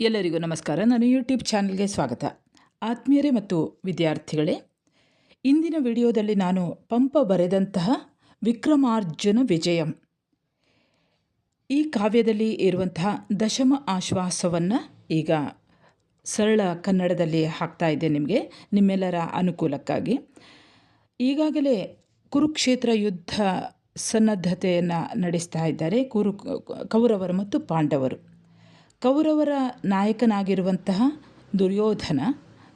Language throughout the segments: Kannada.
ಎಲ್ಲರಿಗೂ ನಮಸ್ಕಾರ. ನಾನು ಯೂಟ್ಯೂಬ್ ಚಾನಲ್ಗೆ ಸ್ವಾಗತ. ಆತ್ಮೀಯರೇ ಮತ್ತು ವಿದ್ಯಾರ್ಥಿಗಳೇ, ಇಂದಿನ ವಿಡಿಯೋದಲ್ಲಿ ನಾನು ಪಂಪ ಬರೆದಂತಹ ವಿಕ್ರಮಾರ್ಜುನ ವಿಜಯಂ. ಈ ಕಾವ್ಯದಲ್ಲಿ ಇರುವಂತಹ ದಶಮ ಆಶ್ವಾಸವನ್ನು ಈಗ ಸರಳ ಕನ್ನಡದಲ್ಲಿ ಹಾಕ್ತಾ ಇದ್ದೆ ನಿಮಗೆ, ನಿಮ್ಮೆಲ್ಲರ ಅನುಕೂಲಕ್ಕಾಗಿ. ಈಗಾಗಲೇ ಕುರುಕ್ಷೇತ್ರ ಯುದ್ಧ ಸನ್ನದ್ಧತೆಯನ್ನು ನಡೆಸ್ತಾ ಇದ್ದಾರೆ. ಕುರು, ಕೌರವರು ಮತ್ತು ಪಾಂಡವರು. ಕೌರವರ ನಾಯಕನಾಗಿರುವಂತಹ ದುರ್ಯೋಧನ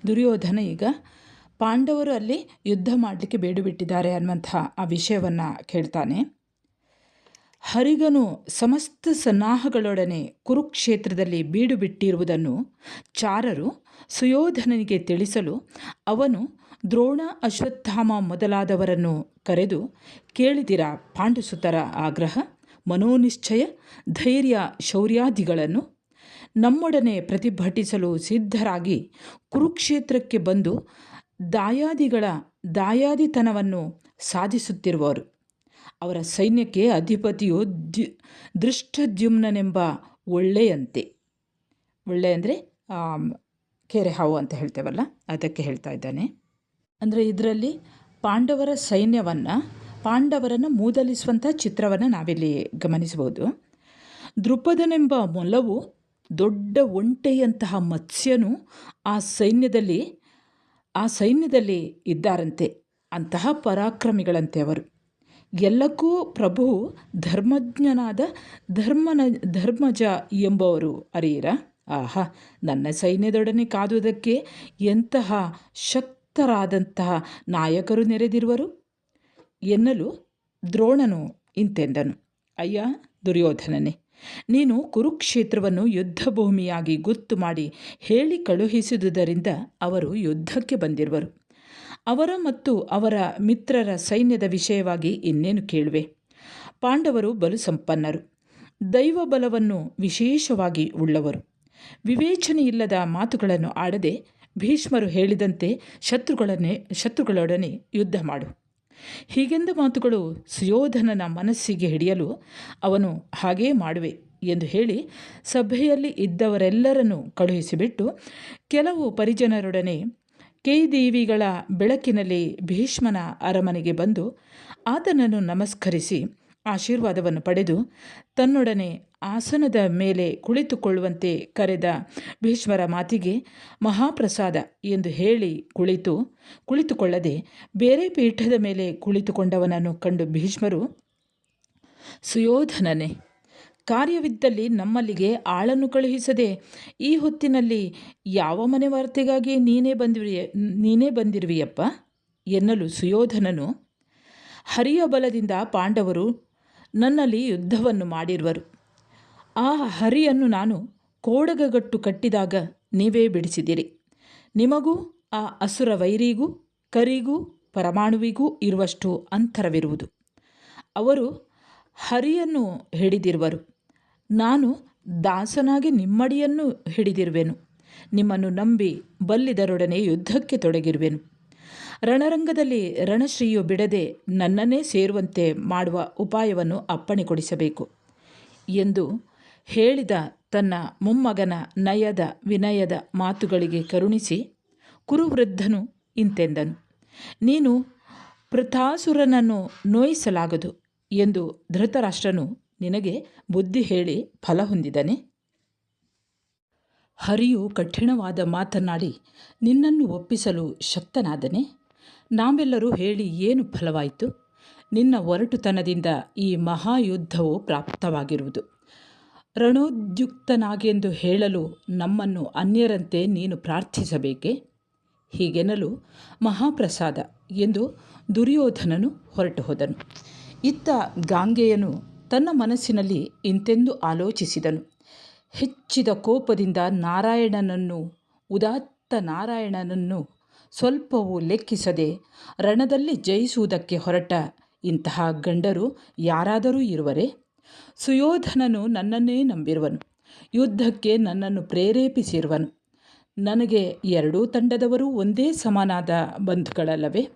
ದುರ್ಯೋಧನ ಈಗ ಪಾಂಡವರು ಅಲ್ಲಿ ಯುದ್ಧ ಮಾಡಲಿಕ್ಕೆ ಬೇಡುಬಿಟ್ಟಿದ್ದಾರೆ ಅನ್ನುವಂಥ ಆ ವಿಷಯವನ್ನು ಕೇಳ್ತಾನೆ. ಹರಿಗನು ಸಮಸ್ತ ಸನ್ನಾಹಗಳೊಡನೆ ಕುರುಕ್ಷೇತ್ರದಲ್ಲಿ ಬೀಡು ಬಿಟ್ಟಿರುವುದನ್ನು ಚಾರರು ಸುಯೋಧನನಿಗೆ ತಿಳಿಸಲು ಅವನು ದ್ರೋಣ ಅಶ್ವತ್ಥಾಮ ಮೊದಲಾದವರನ್ನು ಕರೆದು, ಕೇಳಿದಿರ ಪಾಂಡುಸುತರ ಆಗ್ರಹ, ಮನೋನಿಶ್ಚಯ, ಧೈರ್ಯ, ಶೌರ್ಯಾದಿಗಳನ್ನು ನಮ್ಮೊಡನೆ ಪ್ರತಿಭಟಿಸಲು ಸಿದ್ಧರಾಗಿ ಕುರುಕ್ಷೇತ್ರಕ್ಕೆ ಬಂದು ದಾಯಾದಿಗಳ ದಾಯಾದಿತನವನ್ನು ಸಾಧಿಸುತ್ತಿರುವವರು. ಅವರ ಸೈನ್ಯಕ್ಕೆ ಅಧಿಪತಿಯು ದ್ಯು, ದೃಷ್ಟದ್ಯುಮ್ನನೆಂಬ ಒಳ್ಳೆಯಂತೆ. ಒಳ್ಳೆ ಅಂದರೆ ಕೆರೆ ಹಾವು ಅಂತ ಹೇಳ್ತೇವಲ್ಲ, ಅದಕ್ಕೆ ಹೇಳ್ತಾ ಇದ್ದಾನೆ. ಅಂದರೆ ಇದರಲ್ಲಿ ಪಾಂಡವರ ಸೈನ್ಯವನ್ನು, ಪಾಂಡವರನ್ನು ಮೂದಲಿಸುವಂಥ ಚಿತ್ರವನ್ನು ನಾವಿಲ್ಲಿ ಗಮನಿಸಬಹುದು. ದೃಪದನೆಂಬ ಮೊಲವು ದೊಡ್ಡ ಒಂಟೆಯಂತಹ ಮತ್ಸ್ಯನು ಆ ಸೈನ್ಯದಲ್ಲಿ ಆ ಸೈನ್ಯದಲ್ಲಿ ಇದ್ದಾರಂತೆ. ಅಂತಹ ಪರಾಕ್ರಮಿಗಳಂತೆ ಅವರು. ಎಲ್ಲಕ್ಕೂ ಪ್ರಭು ಧರ್ಮಜ್ಞನಾದ ಧರ್ಮನ, ಧರ್ಮಜ ಎಂಬವರು ಅರಿಯಿರ? ಆಹಾ, ನನ್ನ ಸೈನ್ಯದೊಡನೆ ಕಾದುವುದಕ್ಕೆ ಎಂತಹ ಶಕ್ತರಾದಂತಹ ನಾಯಕರು ನೆರೆದಿರುವರು? ಎನ್ನಲು ದ್ರೋಣನು ಇಂತೆಂದನು. ಅಯ್ಯ, ದುರ್ಯೋಧನನೇ ನೀನು ಕುರುಕ್ಷೇತ್ರವನ್ನು ಯುದ್ಧಭೂಮಿಯಾಗಿ ಗೊತ್ತು ಮಾಡಿ ಹೇಳಿ ಕಳುಹಿಸಿದುದರಿಂದ ಅವರು ಯುದ್ಧಕ್ಕೆ ಬಂದಿರುವರು. ಅವರ ಮತ್ತು ಅವರ ಮಿತ್ರರ ಸೈನ್ಯದ ವಿಷಯವಾಗಿ ಇನ್ನೇನು ಕೇಳುವೆ? ಪಾಂಡವರು ಬಲು ಸಂಪನ್ನರು. ದೈವ ಬಲವನ್ನು ವಿಶೇಷವಾಗಿ ಉಳ್ಳವರು. ವಿವೇಚನೆಯಿಲ್ಲದ ಮಾತುಗಳನ್ನು ಆಡದೆ ಭೀಷ್ಮರು ಹೇಳಿದಂತೆ ಶತ್ರುಗಳನ್ನೇ ಶತ್ರುಗಳೊಡನೆ ಯುದ್ಧ ಮಾಡು. ಹೀಗೆಂದ ಮಾತುಗಳು ಸುಯೋಧನನ ಮನಸ್ಸಿಗೆ ಹಿಡಿಯಲು ಅವನು ಹಾಗೇ ಮಾಡುವೆ ಎಂದು ಹೇಳಿ ಸಭೆಯಲ್ಲಿ ಇದ್ದವರೆಲ್ಲರನ್ನು ಕಳುಹಿಸಿಬಿಟ್ಟು ಕೆಲವು ಪರಿಜನರೊಡನೆ ಕೈದೇವಿಗಳ ಬೆಳಕಿನಲ್ಲಿ ಭೀಷ್ಮನ ಅರಮನೆಗೆ ಬಂದು ಆತನನ್ನು ನಮಸ್ಕರಿಸಿ ಆಶೀರ್ವಾದವನ್ನು ಪಡೆದು ತನ್ನೊಡನೆ ಆಸನದ ಮೇಲೆ ಕುಳಿತುಕೊಳ್ಳುವಂತೆ ಕರೆದ ಭೀಷ್ಮರ ಮಾತಿಗೆ ಮಹಾಪ್ರಸಾದ ಎಂದು ಹೇಳಿ ಕುಳಿತು ಕುಳಿತುಕೊಳ್ಳದೆ ಬೇರೆ ಪೀಠದ ಮೇಲೆ ಕುಳಿತುಕೊಂಡವನನ್ನು ಕಂಡು ಭೀಷ್ಮರು, ಸುಯೋಧನನೇ, ಕಾರ್ಯವಿದ್ದಲ್ಲಿ ನಮ್ಮಲ್ಲಿಗೆ ಆಳನ್ನು ಕಳುಹಿಸದೆ ಈ ಹೊತ್ತಿನಲ್ಲಿ ಯಾವ ಮನೆ ವಾರ್ತೆಗಾಗಿ ನೀನೇ ಬಂದಿರುವೆ ನೀನೇ ಬಂದಿರುವಿಯಪ್ಪ? ಎನ್ನಲು ಸುಯೋಧನನು, ಹರಿಯ ಬಲದಿಂದ ಪಾಂಡವರು ನನ್ನಲ್ಲಿ ಯುದ್ಧವನ್ನು ಮಾಡಿರುವರು. ಆ ಹರಿಯನ್ನು ನಾನು ಕೋಡಗಗಟ್ಟು ಕಟ್ಟಿದಾಗ ನೀವೇ ಬಿಡಿಸಿದಿರಿ ನಿಮಗೂ ಆ ಅಸುರ ವೈರಿಗೂ, ಕರಿಗೂ, ಪರಮಾಣುವಿಗೂ ಇರುವಷ್ಟು ಅಂತರವಿರುವುದು. ಅವರು ಹರಿಯನ್ನು ಹಿಡಿದಿರುವರು. ನಾನು ದಾಸನಾಗಿ ನಿಮ್ಮಡಿಯನ್ನು ಹಿಡಿದಿರುವೆನು. ನಿಮ್ಮನ್ನು ನಂಬಿ ಬಲ್ಲಿದರೊಡನೆ ಯುದ್ಧಕ್ಕೆ ತೊಡಗಿರುವೆನು. ರಣರಂಗದಲ್ಲಿ ರಣಶ್ರೀಯು ಬಿಡದೆ ನನ್ನನ್ನೇ ಸೇರುವಂತೆ ಮಾಡುವ ಉಪಾಯವನ್ನು ಅಪ್ಪಣೆ ಕೊಡಿಸಬೇಕು ಎಂದು ಹೇಳಿದ ತನ್ನ ಮೊಮ್ಮಗನ ನಯದ ವಿನಯದ ಮಾತುಗಳಿಗೆ ಕರುಣಿಸಿ, ಕುರುವೃದ್ಧನು ಇಂತೆಂದನು, ನೀನು ಪೃಥಾಸುರನನ್ನು ನೋಯಿಸಲಾಗದು ಎಂದು ಧೃತರಾಷ್ಟ್ರನು ನಿನಗೆ ಬುದ್ಧಿ ಹೇಳಿ ಫಲ ಹೊಂದಿದನೆ. ಹರಿಯು ಕಠಿಣವಾದ ಮಾತನಾಡಿ ನಿನ್ನನ್ನು ಒಪ್ಪಿಸಲು ಶಕ್ತನಾದನೆ. ನಾವೆಲ್ಲರೂ ಹೇಳಿ ಏನು ಫಲವಾಯಿತು? ನಿನ್ನ ಒರಟುತನದಿಂದ ಈ ಮಹಾಯುದ್ಧವು ಪ್ರಾಪ್ತವಾಗಿರುವುದು. ರಣೋದ್ಯುಕ್ತನಾಗೆಂದು ಹೇಳಲು ನಮ್ಮನ್ನು ಅನ್ಯರಂತೆ ನೀನು ಪ್ರಾರ್ಥಿಸಬೇಕೆ? ಹೀಗೆನ್ನಲು ಮಹಾಪ್ರಸಾದ ಎಂದು ದುರ್ಯೋಧನನು ಹೊರಟು ಹೋದನು ಇತ್ತ ಗಾಂಗೆಯನು ತನ್ನ ಮನಸ್ಸಿನಲ್ಲಿ ಇಂತೆಂದು ಆಲೋಚಿಸಿದನು. ಹೆಚ್ಚಿದ ಕೋಪದಿಂದ ನಾರಾಯಣನನ್ನು, ಉದಾತ್ತ ನಾರಾಯಣನನ್ನು ಸ್ವಲ್ಪವೂ ಲೆಕ್ಕಿಸದೆ ರಣದಲ್ಲಿ ಜಯಿಸುವುದಕ್ಕೆ ಹೊರಟ ಇಂತಹ ಗಂಡರು ಯಾರಾದರೂ ಇರುವರೆ? ಸುಯೋಧನನು ನನ್ನನ್ನೇ ನಂಬಿರುವನು, ಯುದ್ಧಕ್ಕೆ ನನ್ನನ್ನು ಪ್ರೇರೇಪಿಸಿರುವನು. ನನಗೆ ಎರಡೂ ತಂಡದವರು ಒಂದೇ ಸಮನಾದ ಬಂಧುಗಳಲ್ಲವೇ?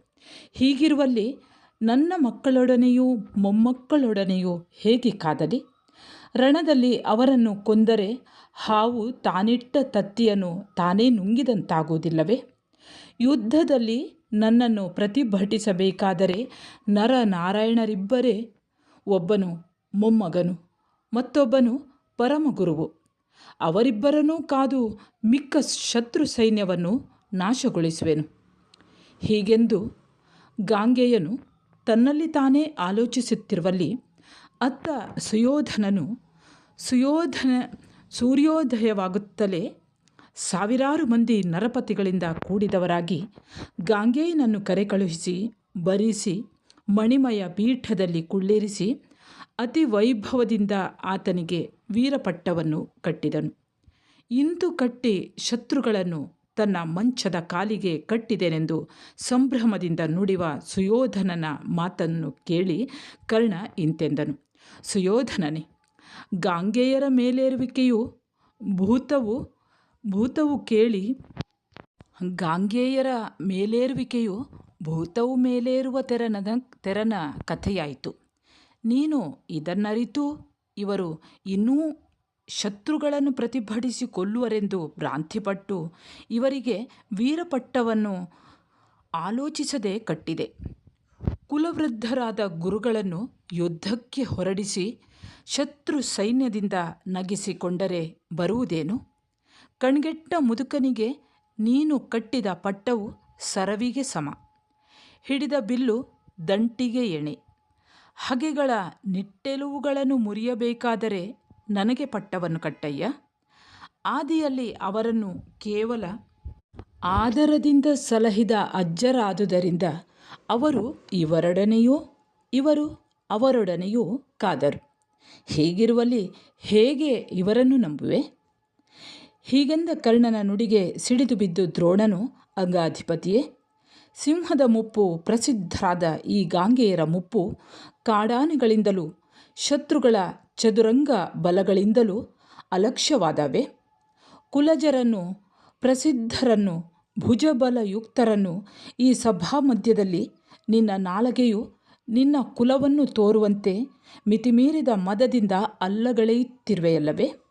ಹೀಗಿರುವಲ್ಲಿ ನನ್ನ ಮಕ್ಕಳೊಡನೆಯೂ ಮೊಮ್ಮಕ್ಕಳೊಡನೆಯೂ ಹೇಗೆ ಕಾದಲಿ? ರಣದಲ್ಲಿ ಅವರನ್ನು ಕೊಂದರೆ ಹಾವು ತಾನಿಟ್ಟ ತತ್ತಿಯನ್ನು ತಾನೇ ನುಂಗಿದಂತಾಗುವುದಿಲ್ಲವೇ? ಯುದ್ಧದಲ್ಲಿ ನನ್ನನ್ನು ಪ್ರತಿಭಟಿಸಬೇಕಾದರೆ ನರ ನಾರಾಯಣರಿಬ್ಬರೇ ಒಬ್ಬನು ಮೊಮ್ಮಗನು, ಮತ್ತೊಬ್ಬನು ಪರಮಗುರುವು. ಅವರಿಬ್ಬರನ್ನೂ ಕಾದು ಮಿಕ್ಕ ಶತ್ರು ಸೈನ್ಯವನ್ನು ನಾಶಗೊಳಿಸುವೆನು. ಹೀಗೆಂದು ಗಾಂಗೆಯನು ತನ್ನಲ್ಲಿ ತಾನೇ ಆಲೋಚಿಸುತ್ತಿರುವಲ್ಲಿ ಅತ್ತ ಸುಯೋಧನನು ಸುಯೋಧನ ಸೂರ್ಯೋದಯವಾಗುತ್ತಲೇ ಸಾವಿರಾರು ಮಂದಿ ನರಪತಿಗಳಿಂದ ಕೂಡಿದವರಾಗಿ ಗಾಂಗೇಯನನ್ನು ಕರೆ ಕಳುಹಿಸಿ ಬರಿಸಿ, ಮಣಿಮಯ ಪೀಠದಲ್ಲಿ ಕುಳ್ಳಿರಿಸಿ ಅತಿ ವೈಭವದಿಂದ ಆತನಿಗೆ ವೀರಪಟ್ಟವನ್ನು ಕಟ್ಟಿದನು. ಇಂದು ಕಟ್ಟಿ ಶತ್ರುಗಳನ್ನು ತನ್ನ ಮಂಚದ ಕಾಲಿಗೆ ಕಟ್ಟಿದೆನೆಂದು ಸಂಭ್ರಮದಿಂದ ನುಡಿವ ಸುಯೋಧನನ ಮಾತನ್ನು ಕೇಳಿ ಕರ್ಣ ಇಂತೆಂದನು. ಸುಯೋಧನನೇ, ಗಾಂಗೆಯರ ಮೇಲೇರುವಿಕೆಯು ಭೂತವು ಭೂತವು ಕೇಳಿ, ಗಾಂಗೆಯರ ಮೇಲೇರುವಿಕೆಯು ಭೂತವು ಮೇಲೇರುವ ತೆರನದ, ತೆರನ ಕಥೆಯಾಯಿತು. ನೀನು ಇದನ್ನರಿತು, ಇವರು ಇನ್ನೂ ಶತ್ರುಗಳನ್ನು ಪ್ರತಿಭಟಿಸಿ ಕೊಲ್ಲುವರೆಂದು ಭ್ರಾಂತಿಪಟ್ಟು ಇವರಿಗೆ ವೀರಪಟ್ಟವನ್ನು ಆಲೋಚಿಸದೆ ಕಟ್ಟಿದೆ. ಕುಲವೃದ್ಧರಾದ ಗುರುಗಳನ್ನು ಯುದ್ಧಕ್ಕೆ ಹೊರಡಿಸಿ ಶತ್ರು ಸೈನ್ಯದಿಂದ ನಗಿಸಿಕೊಂಡರೆ ಬರುವುದೇನು? ಕಣ್ಗೆಟ್ಟ ಮುದುಕನಿಗೆ ನೀನು ಕಟ್ಟಿದ ಪಟ್ಟವು ಸರವಿಗೆ ಸಮ. ಹಿಡಿದ ಬಿಲ್ಲು ದಂಟಿಗೆ ಎಣೆ. ಹಗೆಗಳ ನಿಟ್ಟೆಲುವುಗಳನ್ನು ಮುರಿಯಬೇಕಾದರೆ ನನಗೆ ಪಟ್ಟವನ್ನು ಕಟ್ಟಯ್ಯ. ಆದಿಯಲ್ಲಿ ಅವರನ್ನು ಕೇವಲ ಆದರದಿಂದ ಸಲಹಿದ ಅಜ್ಜರಾದುದರಿಂದ ಅವರು ಇವರೊಡನೆಯೂ, ಇವರು ಅವರೊಡನೆಯೂ ಕಾದರು. ಹೀಗಿರುವಲ್ಲಿ ಹೇಗೆ ಇವರನ್ನು ನಂಬುವೆ? ಹೀಗೆಂದ ಕರ್ಣನ ನುಡಿಗೆ ಸಿಡಿದು ಬಿದ್ದು ದ್ರೋಣನು ಅಂಗಾಧಿಪತಿಯೇ. ಸಿಂಹದ ಮುಪ್ಪು ಪ್ರಸಿದ್ಧರಾದ ಈ ಗಾಂಗೆಯರ ಮುಪ್ಪು ಕಾಡಾನೆಗಳಿಂದಲೂ ಶತ್ರುಗಳ ಚದುರಂಗ ಬಲಗಳಿಂದಲೂ ಅಲಕ್ಷ್ಯವಾದವೆ. ಕುಲಜರನ್ನು, ಪ್ರಸಿದ್ಧರನ್ನು, ಭುಜಬಲಯುಕ್ತರನ್ನು ಈ ಸಭಾ ಮಧ್ಯದಲ್ಲಿ ನಿನ್ನ ನಾಲಗೆಯು ನಿನ್ನ ಕುಲವನ್ನು ತೋರುವಂತೆ ಮಿತಿಮೀರಿದ ಮದದಿಂದ ಅಲ್ಲಗಳೆಯುತ್ತಿರುವೆಯಲ್ಲವೇ.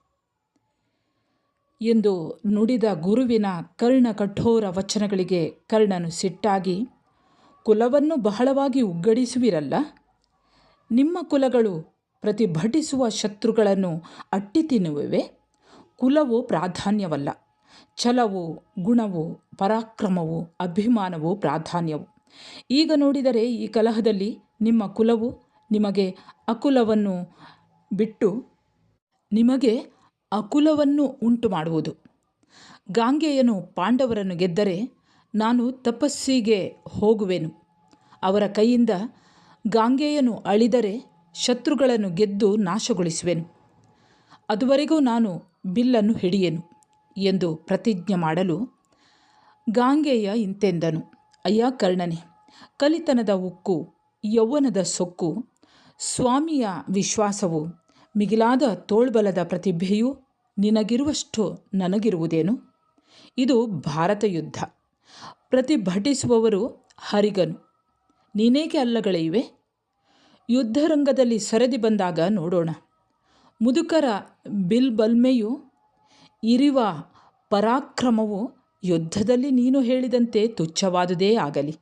ಎಂದು ನುಡಿದ ಗುರುವಿನ ಕರ್ಣ ಕಠೋರ ವಚನಗಳಿಗೆ ಕರ್ಣನು ಸಿಟ್ಟಾಗಿ, ಕುಲವನ್ನು ಬಹಳವಾಗಿ ಉಗ್ಗಡಿಸುವಿರಲ್ಲ? ನಿಮ್ಮ ಕುಲಗಳು ಪ್ರತಿಭಟಿಸುವ ಶತ್ರುಗಳನ್ನು ಅಟ್ಟಿ ತಿನ್ನುವೆ ಕುಲವು ಪ್ರಾಧಾನ್ಯವಲ್ಲ. ಛಲವು, ಗುಣವು, ಪರಾಕ್ರಮವು, ಅಭಿಮಾನವು ಪ್ರಾಧಾನ್ಯವು. ಈಗ ನೋಡಿದರೆ ಈ ಕಲಹದಲ್ಲಿ ನಿಮ್ಮ ಕುಲವು ನಿಮಗೆ ಅಕುಲವನ್ನು ಬಿಟ್ಟು ನಿಮಗೆ ಅಕುಲವನ್ನು ಉಂಟು ಮಾಡುವುದು ಗಾಂಗೆಯನು ಪಾಂಡವರನ್ನು ಗೆದ್ದರೆ ನಾನು ತಪಸ್ಸಿಗೆ ಹೋಗುವೆನು. ಅವರ ಕೈಯಿಂದ ಗಾಂಗೆಯನು ಅಳಿದರೆ ಶತ್ರುಗಳನ್ನು ಗೆದ್ದು ನಾಶಗೊಳಿಸುವೆನು. ಅದುವರೆಗೂ ನಾನು ಬಿಲ್ಲನ್ನು ಹಿಡಿಯೆನು ಎಂದು ಪ್ರತಿಜ್ಞೆ ಮಾಡಲು ಗಾಂಗೆಯ ಇಂತೆಂದನು. ಅಯ್ಯ ಕರ್ಣನೆ, ಕಲಿತನದ ಉಕ್ಕು, ಯೌವನದ ಸೊಕ್ಕು, ಸ್ವಾಮಿಯ ವಿಶ್ವಾಸವು ಮಿಗಿಲಾದ ತೋಳ್ಬಲದ ಪ್ರತಿಭೆಯೂ ನಿನಗಿರುವಷ್ಟು ನನಗಿರುವುದೇನು? ಇದು ಭಾರತ ಯುದ್ಧ. ಪ್ರತಿಭಟಿಸುವವರು ಹರಿಗನು. ನೀನೇಕೆ ಅಲ್ಲಗಳಿವೆ ಯುದ್ಧರಂಗದಲ್ಲಿ ಸರದಿ ಬಂದಾಗ ನೋಡೋಣ. ಮುದುಕರ ಬಿಲ್ಬಲ್ಮೆಯು ಇರಿವ ಪರಾಕ್ರಮವು ಯುದ್ಧದಲ್ಲಿ ನೀನು ಹೇಳಿದಂತೆ ತುಚ್ಛವಾದುದೇ ಆಗಲಿ.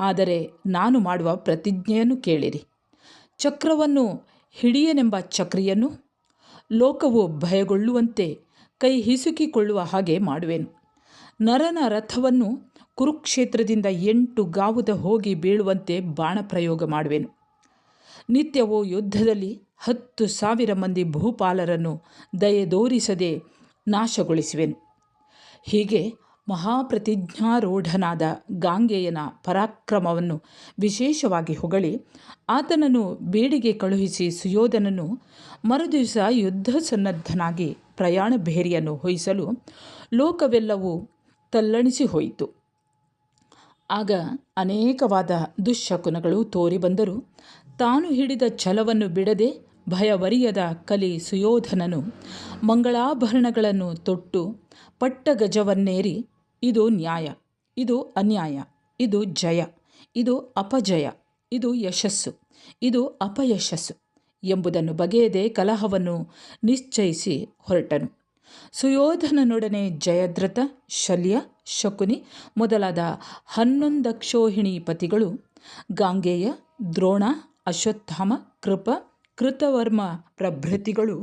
ಆದರೆ ನಾನು ಮಾಡುವ ಪ್ರತಿಜ್ಞೆಯನ್ನು ಕೇಳಿರಿ. ಚಕ್ರವನ್ನು ಹಿಡಿಯನೆಂಬ ಚಕ್ರಿಯನ್ನು ಲೋಕವು ಭಯಗೊಳ್ಳುವಂತೆ ಕೈ ಹಿಸುಕಿಕೊಳ್ಳುವ ಹಾಗೆ ಮಾಡುವೆನು. ನರನ ರಥವನ್ನು ಕುರುಕ್ಷೇತ್ರದಿಂದ ಎಂಟು ಗಾವುದ ಹೋಗಿ ಬೀಳುವಂತೆ ಬಾಣ ಪ್ರಯೋಗ ಮಾಡುವೆನು. ನಿತ್ಯವೂ ಯುದ್ಧದಲ್ಲಿ ಹತ್ತು ಸಾವಿರ ಮಂದಿ ಭೂಪಾಲರನ್ನು ದಯೆದೋರಿಸದೆ ನಾಶಗೊಳಿಸುವೆನು. ಹೀಗೆ ಮಹಾಪ್ರತಿಜ್ಞಾರೂಢನಾದ ಗಾಂಗೆಯನ ಪರಾಕ್ರಮವನ್ನು ವಿಶೇಷವಾಗಿ ಹೊಗಳಿ, ಆತನನ್ನು ಬೇಡಿಗೆ ಕಳುಹಿಸಿ ಸುಯೋಧನನು ಮರುದಿವಸ ಯುದ್ಧ ಸನ್ನದ್ಧನಾಗಿ ಪ್ರಯಾಣ ಬೇರಿಯನ್ನು ಹೊಯಿಸಲು ಲೋಕವೆಲ್ಲವೂ ತಲ್ಲಣಿಸಿ ಹೋಯಿತು. ಆಗ ಅನೇಕವಾದ ದುಶ್ಶಕುನಗಳು ತೋರಿ ಬಂದರೂ ತಾನು ಹಿಡಿದ ಛಲವನ್ನು ಬಿಡದೆ ಭಯವರಿಯದ ಕಲಿ ಸುಯೋಧನನು ಮಂಗಳಾಭರಣಗಳನ್ನು ತೊಟ್ಟು ಪಟ್ಟಗಜವನ್ನೇರಿ ಇದು ನ್ಯಾಯ, ಇದು ಅನ್ಯಾಯ, ಇದು ಜಯ, ಇದು ಅಪಜಯ, ಇದು ಯಶಸ್ಸು, ಇದು ಅಪಯಶಸ್ಸು ಎಂಬುದನ್ನು ಬಗೆಯದೆ ಕಲಹವನ್ನು ನಿಶ್ಚಯಿಸಿ ಹೊರಟನು. ಸುಯೋಧನನೊಡನೆ ಜಯದ್ರತ ಶಲ್ಯ, ಶಕುನಿ ಮೊದಲಾದ ಹನ್ನೊಂದಕ್ಷೋಹಿಣಿ ಪತಿಗಳು ಗಾಂಗೇಯ, ದ್ರೋಣ, ಅಶ್ವತ್ಥಾಮ, ಕೃಪ, ಕೃತವರ್ಮ ಪ್ರಭೃತಿಗಳು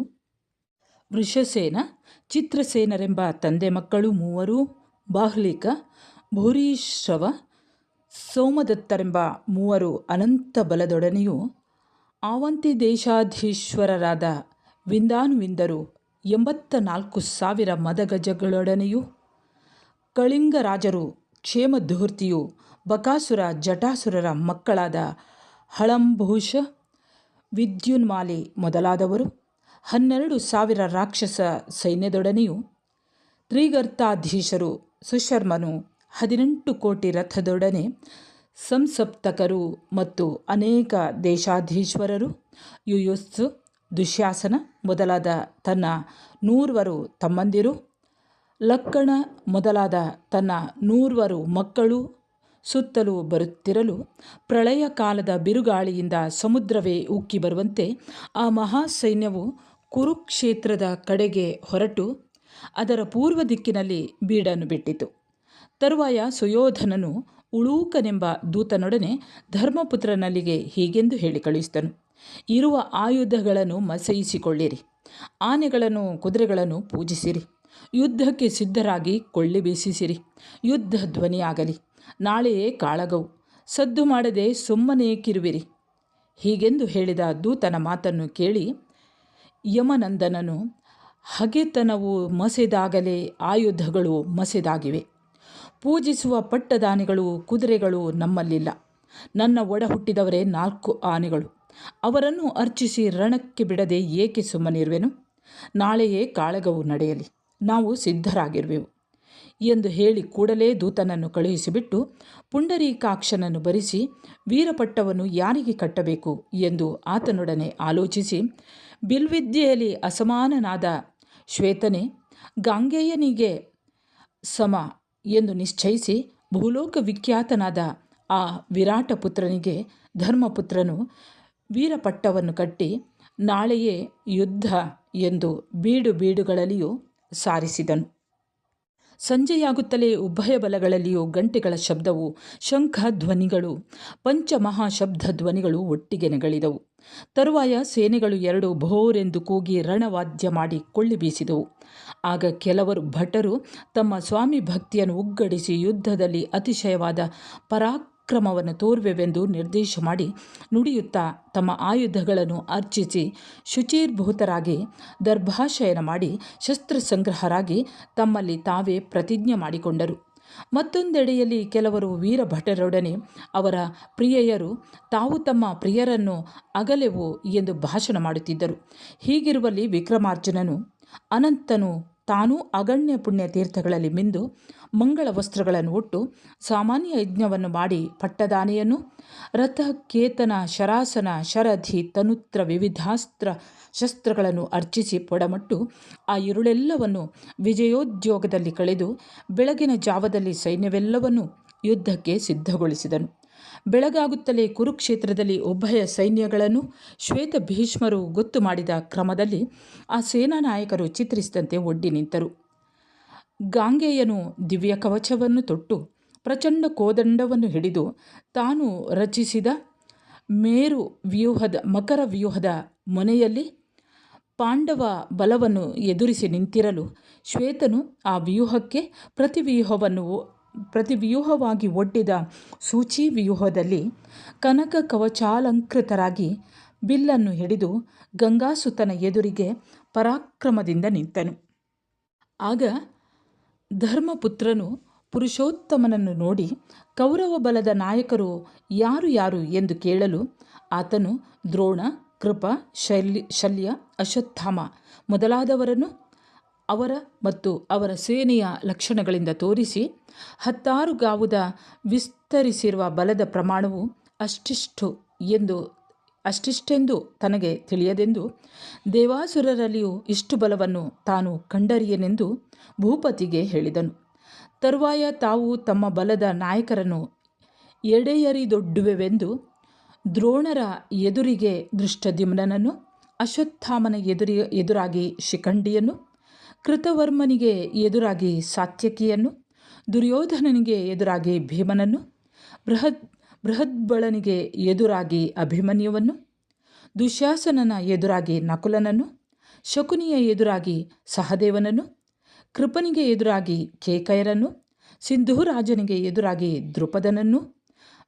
ವೃಷಸೇನ, ಚಿತ್ರಸೇನರೆಂಬ ತಂದೆ ಮಕ್ಕಳು ಮೂವರು ಬಾಹ್ಲಿಕ, ಭೂರೀಶ್ರವ, ಸೋಮದತ್ತರೆಂಬ ಮೂವರು ಅನಂತ ಬಲದೊಡನೆಯೂ ಆವಂತಿ ದೇಶಾಧೀಶ್ವರರಾದ ವಿಂದಾನುವಿಂದರು ಎಂಬತ್ತ ನಾಲ್ಕು ಸಾವಿರ ಮದಗಜಗಳೊಡನೆಯೂ, ಕಳಿಂಗರಾಜರು ಕ್ಷೇಮಧೂರ್ತಿಯು ಬಕಾಸುರ ಜಟಾಸುರರ ಮಕ್ಕಳಾದ ಹಳಂಭೂಷ, ವಿದ್ಯುನ್ಮಾಲಿ ಮೊದಲಾದವರು, ಹನ್ನೆರಡು ಸಾವಿರ ರಾಕ್ಷಸ ಸೈನ್ಯದೊಡನೆಯೂ, ತ್ರಿಗರ್ತಾಧೀಶರು ಸುಶರ್ಮನು ಹದಿನೆಂಟು ಕೋಟಿ ರಥದೊಡನೆ ಸಂಸಪ್ತಕರು ಮತ್ತು ಅನೇಕ ದೇಶಾಧೀಶ್ವರರು ಯುಯುತ್ಸು ದುಶ್ಯಾಸನ ಮೊದಲಾದ ತನ್ನ ನೂರ್ವರು ತಮ್ಮಂದಿರು, ಲಕ್ಕಣ ಮೊದಲಾದ ತನ್ನ ನೂರ್ವರು ಮಕ್ಕಳು ಸುತ್ತಲೂ ಬರುತ್ತಿರಲು ಪ್ರಳಯ ಕಾಲದ ಬಿರುಗಾಳಿಯಿಂದ ಸಮುದ್ರವೇ ಉಕ್ಕಿ ಬರುವಂತೆ ಆ ಮಹಾಸೈನ್ಯವು ಕುರುಕ್ಷೇತ್ರದ ಕಡೆಗೆ ಹೊರಟು ಅದರ ಪೂರ್ವ ದಿಕ್ಕಿನಲ್ಲಿ ಬೀಡನ್ನು ಬಿಟ್ಟಿತು. ತರುವಾಯ ಸುಯೋಧನನು ಉಳೂಕನೆಂಬ ದೂತನೊಡನೆ ಧರ್ಮಪುತ್ರನಲ್ಲಿಗೆ ಹೀಗೆಂದು ಹೇಳಿ ಕಳುಹಿಸಿದನು. ಇರುವ ಆಯುಧಗಳನ್ನು ಮಸೈಸಿಕೊಳ್ಳಿರಿ ಆನೆಗಳನ್ನು, ಕುದುರೆಗಳನ್ನು ಪೂಜಿಸಿರಿ. ಯುದ್ಧಕ್ಕೆ ಸಿದ್ಧರಾಗಿ ಕೊಳ್ಳಿ ಬೀಸಿಸಿರಿ. ಯುದ್ಧ ಧ್ವನಿಯಾಗಲಿ. ನಾಳೆಯೇ ಕಾಳಗವು. ಸದ್ದು ಮಾಡದೆ ಸುಮ್ಮನೇಕಿರುವಿರಿ. ಹೀಗೆಂದು ಹೇಳಿದ ದೂತನ ಮಾತನ್ನು ಕೇಳಿ ಯಮನಂದನನು ಹಗೆತನವು ಮಸೆದಾಗಲೇ ಆಯುಧಗಳು ಮಸೆದಾಗಿವೆ. ಪೂಜಿಸುವ ಪಟ್ಟದಾನಿಗಳು ಕುದುರೆಗಳು ನಮ್ಮಲ್ಲಿಲ್ಲ. ನನ್ನ ಒಡ ಹುಟ್ಟಿದವರೇ ನಾಲ್ಕು ಆನೆಗಳು. ಅವರನ್ನು ಅರ್ಚಿಸಿ ರಣಕ್ಕೆ ಬಿಡದೆ ಏಕೆ ಸುಮ್ಮನಿರುವೆನು? ನಾಳೆಯೇ ಕಾಳಗವು ನಡೆಯಲಿ. ನಾವು ಸಿದ್ಧರಾಗಿರುವೆವು. ಎಂದು ಹೇಳಿ ಕೂಡಲೇ ದೂತನನ್ನು ಕಳುಹಿಸಿಬಿಟ್ಟು ಪುಂಡರೀಕಾಕ್ಷನನ್ನು ಬರಿಸಿ ವೀರಪಟ್ಟವನ್ನು ಯಾರಿಗೆ ಕಟ್ಟಬೇಕು ಎಂದು ಆತನೊಡನೆ ಆಲೋಚಿಸಿ ಬಿಲ್ವಿದ್ಯೆಯಲ್ಲಿ ಅಸಮಾನನಾದ ಶ್ವೇತನೇ, ಗಾಂಗೇಯನಿಗೆ ಸಮ ಎಂದು ನಿಶ್ಚಯಿಸಿ ಭೂಲೋಕ ವಿಖ್ಯಾತನಾದ ಆ ವಿರಾಟ ಪುತ್ರನಿಗೆ ಧರ್ಮಪುತ್ರನು ವೀರಪಟ್ಟವನ್ನು ಕಟ್ಟಿ ನಾಳೆಯೇ ಯುದ್ಧ ಎಂದು ಬೀಡು ಬೀಡುಗಳಲ್ಲಿಯೂ ಸಾರಿಸಿದನು. ಸಂಜೆಯಾಗುತ್ತಲೇ ಉಭಯ ಬಲಗಳಲ್ಲಿಯೂ ಗಂಟೆಗಳ ಶಬ್ದವು ಶಂಖ ಧ್ವನಿಗಳು ಪಂಚಮಹಾಶಬ್ದ ಧ್ವನಿಗಳು ಒಟ್ಟಿಗೆ ನೆಗಳಿದವು. ತರುವಾಯ ಸೇನೆಗಳು ಎರಡು ಭೋರೆಂದು ಕೂಗಿ ರಣವಾದ್ಯ ಮಾಡಿ ಕೊಳ್ಳಿ ಬೀಸಿದವು. ಆಗ ಕೆಲವರು ಭಟರು ತಮ್ಮ ಸ್ವಾಮಿ ಭಕ್ತಿಯನ್ನು ಉಗ್ಗಡಿಸಿ ಯುದ್ಧದಲ್ಲಿ ಅತಿಶಯವಾದ ಪರಾಕ್ರಮವನ್ನು ತೋರುವೆವೆಂದು ನಿರ್ದೇಶ ಮಾಡಿ ನುಡಿಯುತ್ತಾ ತಮ್ಮ ಆಯುಧಗಳನ್ನು ಅರ್ಚಿಸಿ ಶುಚಿರ್ಭೂತರಾಗಿ ದರ್ಭಾಶಯನ ಮಾಡಿ ಶಸ್ತ್ರಸಂಗ್ರಹರಾಗಿ ತಮ್ಮಲ್ಲಿ ತಾವೇ ಪ್ರತಿಜ್ಞೆ ಮಾಡಿಕೊಂಡರು. ಮತ್ತೊಂದೆಡೆಯಲ್ಲಿ ಕೆಲವರು ವೀರಭಟರೊಡನೆ ಅವರ ಪ್ರಿಯೆಯರು ತಾವು ತಮ್ಮ ಪ್ರಿಯರನ್ನು ಅಗಲೆವು ಎಂದು ಭಾಷಣ ಮಾಡುತ್ತಿದ್ದರು. ಹೀಗಿರುವಲ್ಲಿ ವಿಕ್ರಮಾರ್ಜುನನು ಅನಂತನು ತಾನೂ ಅಗಣ್ಯ ಪುಣ್ಯ ತೀರ್ಥಗಳಲ್ಲಿ ಮಿಂದು ಮಂಗಳ ವಸ್ತ್ರಗಳನ್ನು ಒಟ್ಟು ಸಾಮಾನ್ಯ ಯಜ್ಞವನ್ನು ಮಾಡಿ ಪಟ್ಟದಾನೆಯನ್ನು ರಥ ಕೇತನ ಶರಾಸನ, ಶರಧಿ, ತನುತ್ರ ವಿವಿಧಾಸ್ತ್ರ ಶಸ್ತ್ರಗಳನ್ನು ಅರ್ಚಿಸಿ ಪೊಡಮಟ್ಟು ಆ ಇರುಳೆಲ್ಲವನ್ನು ವಿಜಯೋದ್ಯೋಗದಲ್ಲಿ ಕಳೆದು ಬೆಳಗಿನ ಜಾವದಲ್ಲಿ ಸೈನ್ಯವೆಲ್ಲವನ್ನು ಯುದ್ಧಕ್ಕೆ ಸಿದ್ಧಗೊಳಿಸಿದನು. ಬೆಳಗಾಗುತ್ತಲೇ ಕುರುಕ್ಷೇತ್ರದಲ್ಲಿ ಉಭಯ ಸೈನ್ಯಗಳನ್ನು ಶ್ವೇತ ಭೀಷ್ಮರು ಗೊತ್ತು ಮಾಡಿದ ಕ್ರಮದಲ್ಲಿ ಆ ಸೇನಾ ನಾಯಕರು ಚಿತ್ರಿಸಿದಂತೆ ಒಡ್ಡಿ ನಿಂತರು. ಗಾಂಗೆಯನು ದಿವ್ಯ ಕವಚವನ್ನು ತೊಟ್ಟು ಪ್ರಚಂಡ ಕೋದಂಡವನ್ನು ಹಿಡಿದು ತಾನು ರಚಿಸಿದ ಮೇರು ವ್ಯೂಹದ ಮಕರ ವ್ಯೂಹದ ಮೊನೆಯಲ್ಲಿ ಪಾಂಡವ ಬಲವನ್ನು ಎದುರಿಸಿ ನಿಂತಿರಲು ಶ್ವೇತನು ಆ ವ್ಯೂಹಕ್ಕೆ ಪ್ರತಿವ್ಯೂಹವನ್ನು ಪ್ರತಿವ್ಯೂಹವಾಗಿ ಒಡ್ಡಿದ ಸೂಚಿ ವ್ಯೂಹದಲ್ಲಿ ಕನಕ ಕವಚಾಲಂಕೃತರಾಗಿ ಬಿಲ್ಲನ್ನು ಹಿಡಿದು ಗಂಗಾಸುತನ ಎದುರಿಗೆ ಪರಾಕ್ರಮದಿಂದ ನಿಂತನು. ಆಗ ಧರ್ಮಪುತ್ರನು ಪುರುಷೋತ್ತಮನನ್ನು ನೋಡಿ, ಕೌರವ ಬಲದ ನಾಯಕರು ಯಾರು ಯಾರು ಎಂದು ಕೇಳಲು ಆತನು ದ್ರೋಣ, ಕೃಪ ಶಲ್ಯ ಶಲ್ಯ, ಅಶ್ವತ್ಥಾಮ ಮೊದಲಾದವರನ್ನು ಅವರ ಮತ್ತು ಅವರ ಸೇನೆಯ ಲಕ್ಷಣಗಳಿಂದ ತೋರಿಸಿ ಹತ್ತಾರು ಗಾವುದ ವಿಸ್ತರಿಸಿರುವ ಬಲದ ಪ್ರಮಾಣವು ಅಷ್ಟಿಷ್ಟು ಎಂದು ಅಷ್ಟಿಷ್ಟೆಂದು ತನಗೆ ತಿಳಿಯದೆಂದು ದೇವಾಸುರರಲ್ಲಿಯೂ ಇಷ್ಟು ಬಲವನ್ನು ತಾನು ಕಂಡರಿಯನೆಂದು ಭೂಪತಿಗೆ ಹೇಳಿದನು. ತರುವಾಯ ತಾವು ತಮ್ಮ ಬಲದ ನಾಯಕರನ್ನು ಎಡೆಯರಿದೊಡ್ಡುವೆವೆಂದು ದ್ರೋಣರ ಎದುರಿಗೆ ದೃಷ್ಟದ್ಯುಮ್ನನನ್ನು ಅಶ್ವತ್ಥಾಮನ ಎದುರಿ ಎದುರಾಗಿ ಶಿಖಂಡಿಯನ್ನು ಕೃತವರ್ಮನಿಗೆ ಎದುರಾಗಿ ಸಾತ್ಯಕಿಯನ್ನು, ದುರ್ಯೋಧನನಿಗೆ ಎದುರಾಗಿ ಭೀಮನನ್ನು ಬೃಹತ್ ಬೃಹದ್ಬಳನಿಗೆ ಎದುರಾಗಿ ಅಭಿಮನ್ಯುವನ್ನು ದುಶ್ಯಾಸನನ ಎದುರಾಗಿ ನಕುಲನನ್ನು, ಶಕುನಿಯ ಎದುರಾಗಿ ಸಹದೇವನನ್ನು, ಕೃಪನಿಗೆ ಎದುರಾಗಿ ಕೇಕಯರನ್ನು ಸಿಂಧೂರಾಜನಿಗೆ ಎದುರಾಗಿ ದೃಪದನನ್ನು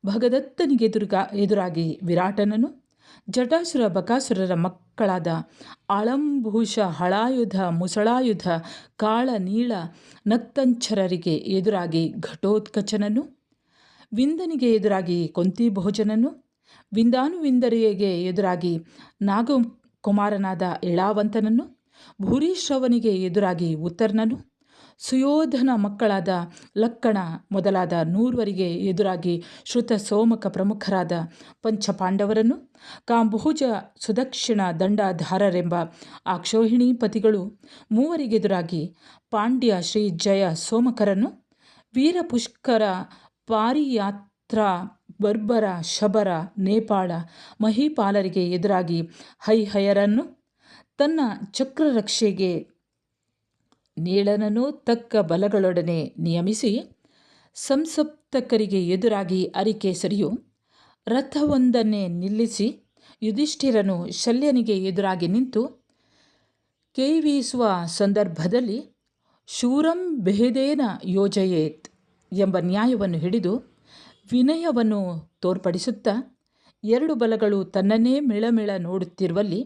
ಭಗದತ್ತನಿಗೆ ಎದುರುಗ, ಎದುರಾಗಿ ವಿರಾಟನನ್ನು ಜಟಾಸುರ ಬಕಾಸುರರ ಮಕ್ಕಳಾದ ಅಳಂಭೂಷ ಹಳಾಯುಧ, ಮುಸಳಾಯುಧ, ಕಾಳ, ನೀಳ ನಕ್ತಂಚರರಿಗೆ ಎದುರಾಗಿ ಘಟೋತ್ಕಚನನು. ವಿಂದನಿಗೆ ಎದುರಾಗಿ ಕೊಂತಿ ಭೋಜನನು. ವಿಂದಾನುವಿಂದರಿಗೆ ಎದುರಾಗಿ ನಾಗಕುಮಾರನಾದ ಇಳಾವಂತನನ್ನು ಭೂರಿಶ್ರವನಿಗೆ ಎದುರಾಗಿ ಉತ್ತರ್ನನು ಸುಯೋಧನ ಮಕ್ಕಳಾದ ಲಕ್ಕಣ ಮೊದಲಾದ ನೂರ್ವರಿಗೆ ಎದುರಾಗಿ ಶ್ರುತ ಸೋಮಕ ಪ್ರಮುಖರಾದ ಪಂಚಪಾಂಡವರನ್ನು ಕಾಂಬುಹುಜ ಸುದಕ್ಷಿಣ ದಂಡಧಾರರೆಂಬ ಆಕ್ಷೋಹಿಣೀಪತಿಗಳು ಮೂವರಿಗೆದುರಾಗಿ ಪಾಂಡ್ಯ ಶ್ರೀ ಜಯ ಸೋಮಕರನ್ನು, ವೀರಪುಷ್ಕರ ಪಾರಿಯಾತ್ರ ಬರ್ಬರ ಶಬರ ನೇಪಾಳ ಮಹಿಪಾಲರಿಗೆ ಎದುರಾಗಿ ಹೈಹಯರನ್ನು, ತನ್ನ ಚಕ್ರರಕ್ಷೆಗೆ ನೀಳನನ್ನು ತಕ್ಕ ಬಲಗಳೊಡನೆ ನಿಯಮಿಸಿ ಸಂಸಪ್ತಕರಿಗೆ ಎದುರಾಗಿ ಅರಿಕೇಸರಿಯು ರಥವೊಂದನ್ನೇ ನಿಲ್ಲಿಸಿ ಯುಧಿಷ್ಠಿರನು ಶಲ್ಯನಿಗೆ ಎದುರಾಗಿ ನಿಂತು ಕೇವೀಸುವ ಸಂದರ್ಭದಲ್ಲಿ ಶೂರಂ ಭೇದೇನ ಯೋಜಯೇತ್ ಎಂಬ ನ್ಯಾಯವನ್ನು ಹಿಡಿದು ವಿನಯವನ್ನು ತೋರ್ಪಡಿಸುತ್ತಾ ಎರಡು ಬಲಗಳು ತನ್ನನ್ನೇ ಮಿಳಮಿಳ ನೋಡುತ್ತಿರುವಲ್ಲಿ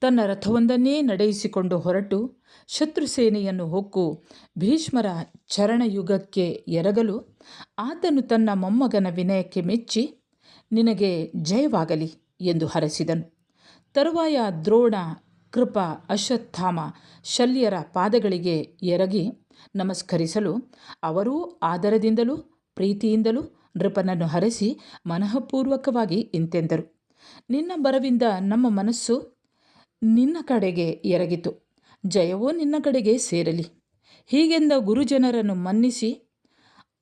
ತನ್ನ ರಥವೊಂದನ್ನೇ ನಡೆಯಿಸಿಕೊಂಡು ಹೊರಟು ಶತ್ರು ಸೇನೆಯನ್ನು ಹೊಕ್ಕು ಭೀಷ್ಮರ ಚರಣಯುಗಕ್ಕೆ ಎರಗಲು ಆತನು ತನ್ನ ಮೊಮ್ಮಗನ ವಿನಯಕ್ಕೆ ಮೆಚ್ಚಿ, ನಿನಗೆ ಜಯವಾಗಲಿ ಎಂದು ಹರಸಿದನು. ತರುವಾಯ ದ್ರೋಣ, ಕೃಪ, ಅಶ್ವತ್ಥಾಮ ಶಲ್ಯರ ಪಾದಗಳಿಗೆ ಎರಗಿ ನಮಸ್ಕರಿಸಲು ಅವರೂ ಆದರದಿಂದಲೂ ಪ್ರೀತಿಯಿಂದಲೂ ನೃಪನನ್ನು ಹರಸಿ ಮನಃಪೂರ್ವಕವಾಗಿ ಇಂತೆಂದರು. ನಿನ್ನ ಬರವಿಂದ ನಮ್ಮ ಮನಸ್ಸು ನಿನ್ನ ಕಡೆಗೆ ಎರಗಿತು. ಜಯವೋ ನಿನ್ನ ಕಡೆಗೆ ಸೇರಲಿ. ಹೀಗೆಂದ ಗುರುಜನರನ್ನು ಮನ್ನಿಸಿ